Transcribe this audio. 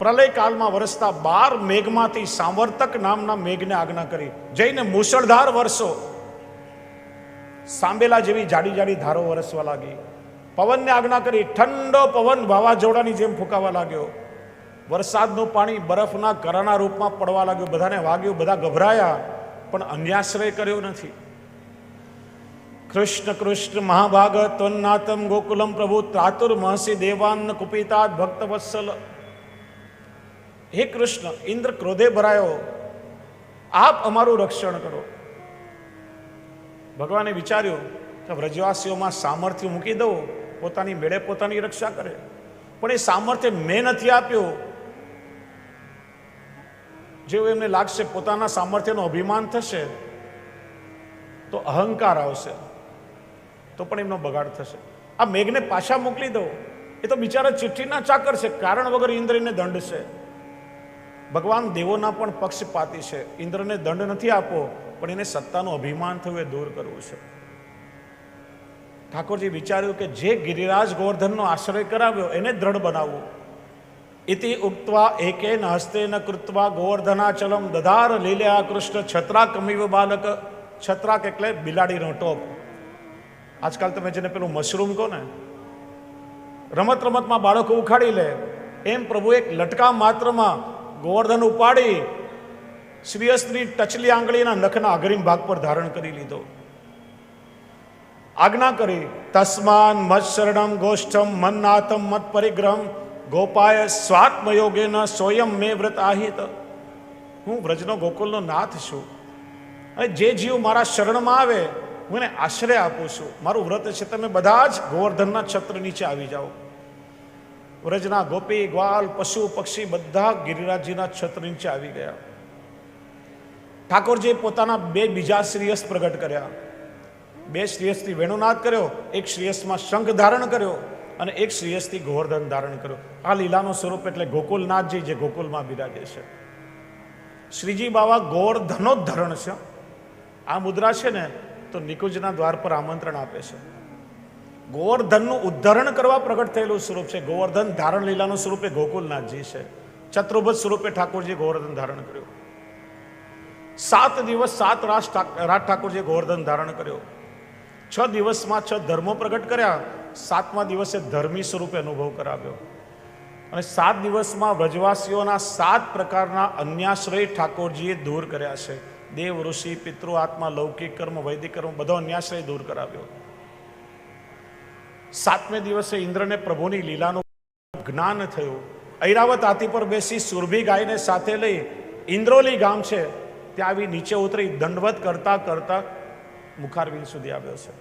પ્રલય કાળમાં વરસતા બાર મેઘમાંથી સાંવર્તક નામના મેઘને આજ્ઞા કરી. જઈને મુશળધાર વરસો સાંબેલા જેવી જાડી જાડી ધારો વરસવા લાગી. પવનને આજ્ઞા કરી ઠંડો પવન વાવાઝોડાની જેમ ફૂંકાવા લાગ્યો. વરસાદનું પાણી બરફના કરાના રૂપમાં પડવા લાગ્યું. બધાને વાગ્યું, બધા ગભરાયા, પણ અન્યાશ્રય કર્યો નથી. કૃષ્ણ કૃષ્ણ મહાભાગ ત્વન્નાતમ ગોકુલમ પ્રભુ ત્રાતુર મહસી દેવાન કુપિતાત ભક્ત વત્સલ હે કૃષ્ણ, ઇન્દ્ર ક્રોધે ભરાયો. આપ અમારું રક્ષણ કરો. ભગવાને વિચાર્યું કે વ્રજવાસીઓમાં સામર્થ્ય મૂકી દઉં, પોતાની મેળે પોતાની રક્ષા કરે. પણ એ સામર્થ્ય મેં નથી આપ્યું. જેવું એમને લાગશે પોતાના સામર્થ્યનો અભિમાન થશે, તો અહંકાર આવશે, તો પણ એમનો બગાડ થશે. આ મેઘને પાછા મોકલી દો એ તો બિચારા ચિઠ્ઠીના ચાકર છે. કારણ વગર ઇન્દ્રને દંડ છે. ભગવાન દેવોના પણ પક્ષપાતી છે. ઇન્દ્રને દંડ નથી આપવો, પણ એને સત્તાનું અભિમાન થયું એ દૂર કરવું છે. ઠાકોરજી વિચાર્યું કે જે ગિરિરાજ ગોવર્ધનનો આશ્રય કરાવ્યો, એને દ્રઢ બનાવવું. ઇતિ ઉક્તવા એકેન હસ્તેન કૃત્વા ગોવર્ધનાચલમ દધાર લીલ્યા કૃષ્ણ છત્રાક કમિવ બાલક, છત્રાક એટલે બિલાડીનો ટોપ. આજકાલ તમે જેને પેલું મશરૂમ કહો ને, રમત રમતમાં બાળકો ઉખાડી લે, એમ પ્રભુ એક લટકા માત્રમાં ગોવર્ધન ઉપાડી શ્રીયસ્ત્રી ટચલી આંગળીના નખના અગ્રિમ ભાગ પર ધારણ કરી લીધો. આજ્ઞા કરી, તસ્માન મત્સરણમ ગોષ્ઠમ મન્નાથમ મત પરિગ્રહમ ગોપાય સ્વાત્મયોગેન સ્વયં મે વ્રત આહિત. હું વ્રજનો ગોકુલનો નાથ છું. અને જે જીવ મારા શરણમાં આવે, હું એને આશ્રય આપું છું. મારું વ્રત છે, તમે બધા જ ગોવર્ધનના છત્ર નીચે આવી જાઓ. વ્રજના ગોપી, ગ્વાલ, પશુ, પક્ષી બધા ગિરિરાજજીના છત્ર નીચે આવી ગયા. ઠાકોરજીએ પોતાના બે બીજા શ્રેયસ પ્રગટ કર્યા. બે શ્રેયસથી વેણુનાદ કર્યો, એક શ્રેયસમાં શંખ ધારણ કર્યો અને એક શ્રેયસથી ગોવર્ધન ધારણ કર્યો. આ લીલાનું સ્વરૂપ એટલે ગોકુલનાથજી જે ગોકુલમાં બિરાજે છે. શ્રીજી બાવા ગોવર્ધનો જ ધરણ છે. આ મુદ્રા છે ને, તો નિકુંજના દ્વાર પર આમંત્રણ આપે છે. ગોવર્ધનનું ઉદ્ધરણ કરવા પ્રગટ થયેલું સ્વરૂપ છે. ગોવર્ધન ધારણ લીલાનું સ્વરૂપ ગોકુલનાથજી છે. ચતુર્ભુજ સ્વરૂપે ઠાકોરજી ગોવર્ધન ધારણ કર્યું. સાત દિવસ સાત રાજ રાજ ઠાકોરજીએ ગોવર્ધન ધારણ કર્યો. છ દિવસમાં છ ધર્મો પ્રગટ કર્યા. સાતમા દિવસે ધર્મી સ્વરૂપે અનુભવ કરાવ્યો. અને સાત દિવસમાં વ્રજવાસીઓના સાત પ્રકારના અન્યાશ્રય ઠાકોરજીએ દૂર કર્યા છે. દેવ, ઋષિ, પિતૃ, આત્મા, લૌકિક કર્મ, વૈદિક કર્મ, બધો અન્યાશ્રય દૂર કરાવ્યો. સાતમે દિવસે ઇન્દ્રને પ્રભુની લીલાનું જ્ઞાન થયું. ઐરાવત હાથી પર બેસી સુરભી ગાયને સાથે લઈ ઇન્દ્રોલી ગામ છે, ત્યાં આવી નીચે ઉતરી દંડવત કરતા કરતા મુખારવિંદ સુધી આવ્યો છે.